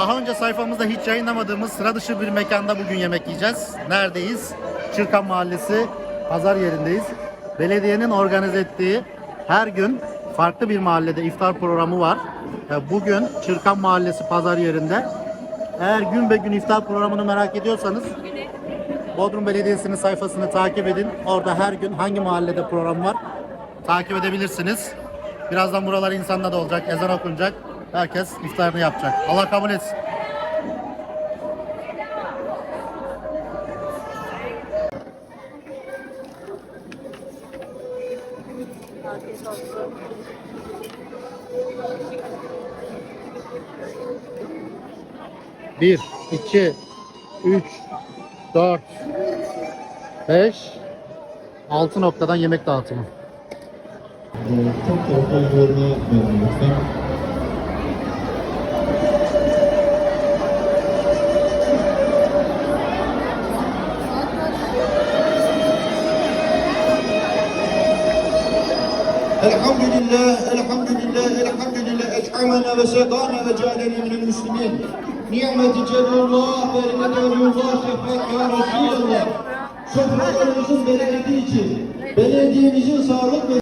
Daha önce sayfamızda hiç yayınlamadığımız sıra dışı bir mekanda bugün yemek yiyeceğiz. Neredeyiz? Çırkan Mahallesi pazar yerindeyiz. Belediyenin organize ettiği her gün farklı bir mahallede iftar programı var. Bugün Çırkan Mahallesi pazar yerinde. Eğer gün be gün iftar programını merak ediyorsanız Bodrum Belediyesi'nin sayfasını takip edin. Orada her gün hangi mahallede program var takip edebilirsiniz. Birazdan buralar insanla da olacak, ezan okunacak. Herkes iftarını yapacak. Allah kabul etsin. Bir, iki, üç, dört, beş, altı noktadan yemek dağıtımı. Çok tarafa الحمد لله الحمد لله الحمد لله أطعمنا وسقانا وجعلنا من المسلمين نعمة جل الله بركة الله şefaat ya Resulallah. Sofralarımızın bereketi için belediyemizin sağlık ve